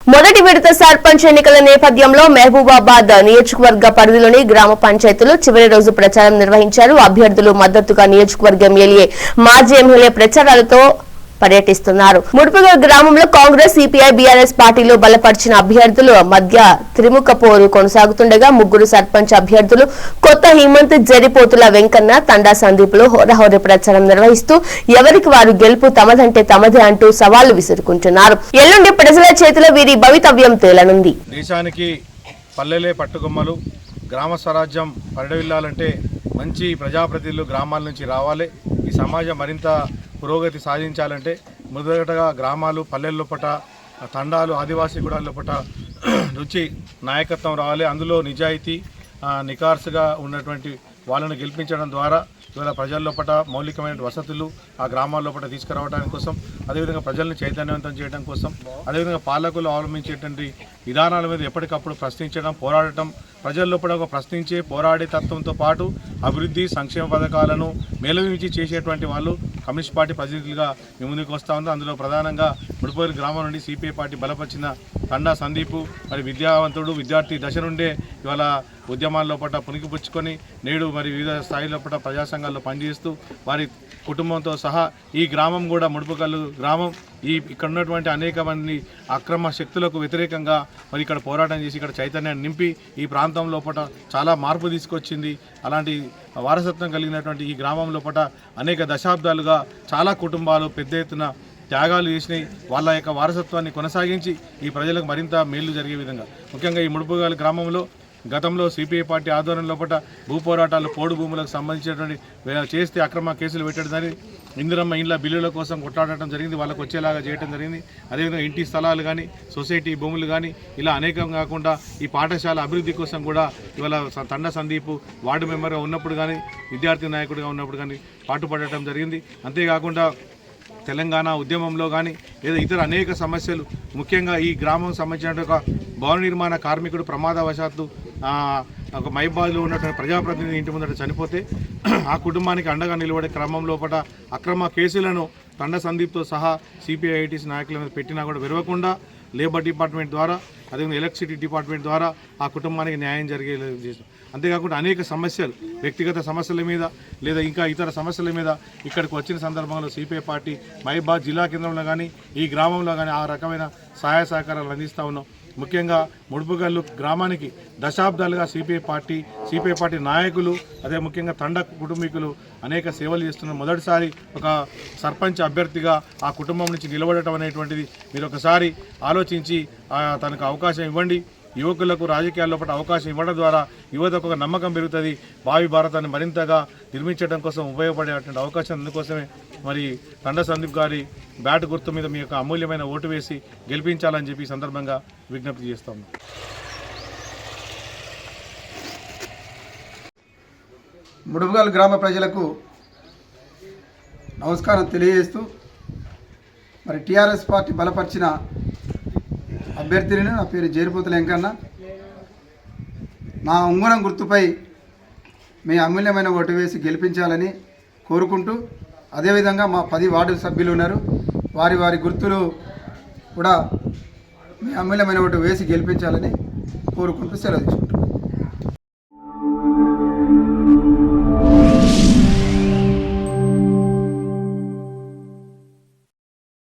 మొదటి విడత సర్పంచ్ ఎన్నికల నేపథ్యంలో మహబూబాబాద్ నియోజకవర్గ పరిధిలోని గ్రామ పంచాయతీలు చివరి రోజు ప్రచారం నిర్వహించారు. అభ్యర్థులు మద్దతుగా నియోజకవర్గ ఎమ్మెల్యే మాజీ ఎమ్మెల్యే ప్రచారాలతో పర్యటిస్తున్నారు. ముడుపుగా గ్రామంలో కాంగ్రెస్ సిపిఐ బీఆర్ఎస్ పార్టీలు బలపరిచిన అభ్యర్థులు మధ్య త్రిముఖ పోరు కొనసాగుతుండగా ముగ్గురు సర్పంచ్ అభ్యర్థులు కొత్త హేమంత్ జరిపోతుల వెంకన్న తండా సందీపులు హోరహోరి ప్రచారం నిర్వహిస్తూ ఎవరికి వారు గెలుపు తమదంటే తమదే అంటూ సవాళ్ళు విసురుకుంటున్నారు. ఎల్లుండి ప్రజల చేతిలో వీరి భవితవ్యం తేలనుంది. దేశానికి పల్లెలే పట్టుకొమ్మలు గ్రామ స్వరాజ్యం పరిడవిల్లాలంటే మంచి ప్రజాప్రతినిధులు గ్రామాల నుంచి రావాలి. ఈ సమాజం మరింత పురోగతి సాధించాలంటే మొదటగా గ్రామాలు పల్లెల్లో పట తండాలు ఆదివాసీ కూడా లోపట రుచి నాయకత్వం రావాలి. అందులో నిజాయితీ నికార్సుగా ఉన్నటువంటి వాళ్ళను గెలిపించడం ద్వారా ఇవాళ ప్రజల లోపల మౌలికమైన వసతులు ఆ గ్రామాల లోపల తీసుకురావడానికి కోసం అదేవిధంగా ప్రజల్ని చైతన్యవంతం చేయడం కోసం అదేవిధంగా పాలకులు అవలంబించేటువంటి విధానాల మీద ఎప్పటికప్పుడు ప్రశ్నించడం పోరాడటం ప్రజల లోపల ఒక ప్రశ్నించే పోరాడే తత్వంతో పాటు అభివృద్ధి సంక్షేమ పథకాలను మేలవించి చేసేటువంటి వాళ్ళు కమ్యూనిస్ట్ పార్టీ ప్రతినిధులుగా మీ ముందుకు వస్తూ ఉంది. అందులో ప్రధానంగా ముడిపోయిన గ్రామం నుండి సిపిఐ పార్టీ బలపరిచిన తండా సందీపు మరి విద్యావంతుడు విద్యార్థి దశ నుండే ఇవాళ ఉద్యమాల లోపల పుణికిపుచ్చుకొని నేడు మరి వివిధ స్థాయి లోపల ప్రజా సంఘాల్లో పనిచేస్తూ వారి కుటుంబంతో సహా ఈ గ్రామం కూడా ముడుపుకల్లు గ్రామం. ఈ ఇక్కడ ఉన్నటువంటి అనేక మంది అక్రమ శక్తులకు వ్యతిరేకంగా మరి ఇక్కడ పోరాటం చేసి ఇక్కడ చైతన్యాన్ని నింపి ఈ ప్రాంతం లోపల చాలా మార్పు తీసుకొచ్చింది. అలాంటి వారసత్వం కలిగినటువంటి ఈ గ్రామం లోపల అనేక దశాబ్దాలుగా చాలా కుటుంబాలు పెద్ద ఎత్తున త్యాగాలు చేసినాయి. వాళ్ళ యొక్క వారసత్వాన్ని కొనసాగించి ఈ ప్రజలకు మరింత మేలు జరిగే విధంగా. ముఖ్యంగా ఈ ముడుపుగాలి గ్రామంలో గతంలో సిపిఐ పార్టీ ఆధ్వర్యం లోపల భూ పోరాటాలు పోడు భూములకు సంబంధించినటువంటి చేస్తే అక్రమ కేసులు పెట్టడం ఇందిరమ్మ ఇండ్ల బిల్లుల కోసం కొట్లాడటం జరిగింది వాళ్ళకు వచ్చేలాగా చేయడం జరిగింది. అదేవిధంగా ఇంటి స్థలాలు కానీ సొసైటీ భూములు కానీ ఇలా అనేకం కాకుండా ఈ పాఠశాల అభివృద్ధి కోసం కూడా ఇవాళ స- తండ సందీప్ వార్డు మెంబర్గా ఉన్నప్పుడు కానీ విద్యార్థి నాయకుడిగా ఉన్నప్పుడు కానీ పాటుపడటం జరిగింది. అంతేకాకుండా తెలంగాణ ఉద్యమంలో కానీ లేదా ఇతర అనేక సమస్యలు ముఖ్యంగా ఈ గ్రామం సంబంధించిన ఒక భవన నిర్మాణ కార్మికుడు ప్రమాదవశాత్తు ఒక మైబాద్లో ఉన్నటువంటి ప్రజాప్రతినిధి ఇంటి ముందట చనిపోతే ఆ కుటుంబానికి అండగా నిలబడే క్రమం లోపల అక్రమ కేసులను తండ సందీప్తో సహా సిపిఐ నాయకుల మీద పెట్టినా కూడా విరవకుండా లేబర్ డిపార్ట్మెంట్ ద్వారా అదేవిధంగా ఎలక్ట్రిసిటీ డిపార్ట్మెంట్ ద్వారా ఆ కుటుంబానికి న్యాయం జరిగేలా చేసాం అంతేకాకుండా అనేక సమస్యలు వ్యక్తిగత సమస్యల మీద లేదా ఇంకా ఇతర సమస్యల మీద ఇక్కడికి వచ్చిన సందర్భంలో సిపిఐ పార్టీ మహిబాద్ జిల్లా కేంద్రంలో కానీ ఈ గ్రామంలో కానీ ఆ రకమైన సహాయ సహకారాలు అందిస్తూ ఉన్నాం. ముఖ్యంగా ముడుపుగల్లు గ్రామానికి దశాబ్దాలుగా సిపిఐ పార్టీ సిపిఐ పార్టీ నాయకులు అదే ముఖ్యంగా తండ కుటుంబీకులు అనేక సేవలు చేస్తున్నారు మొదటిసారి ఒక సర్పంచ్ అభ్యర్థిగా ఆ కుటుంబం నుంచి నిలబడటం అనేటువంటిది మీరు ఒకసారి ఆలోచించి తనకు అవకాశం ఇవ్వండి. యువకులకు రాజకీయాల లోపల అవకాశం ఇవ్వడం ద్వారా యువతకు ఒక నమ్మకం పెరుగుతుంది. భావి భారతాన్ని మరింతగా నిర్మించడం కోసం ఉపయోగపడేటువంటి అవకాశం అందుకోసమే మరి తండ సందీప్ గారి బ్యాట్ గుర్తు మీద మీ యొక్క అమూల్యమైన ఓటు వేసి గెలిపించాలని చెప్పి సందర్భంగా విజ్ఞప్తి చేస్తాము ముడుపుగల్ గ్రామ ప్రజలకు నమస్కారం తెలియజేస్తూ మరి టీఆర్ఎస్ పార్టీ బలపరిచిన అభ్యర్థిని నా పేరు జేరిపోతుల వెంకన్న నా ఉంగరం గుర్తుపై మీ అమూల్యమైన ఓటు వేసి గెలిపించాలని కోరుకుంటూ అదేవిధంగా మా పది వార్డు సభ్యులు ఉన్నారు. వారి వారి గుర్తులు కూడా మీ అమూల్యమైన ఓటు వేసి గెలిపించాలని కోరుకుంటూ సెలవు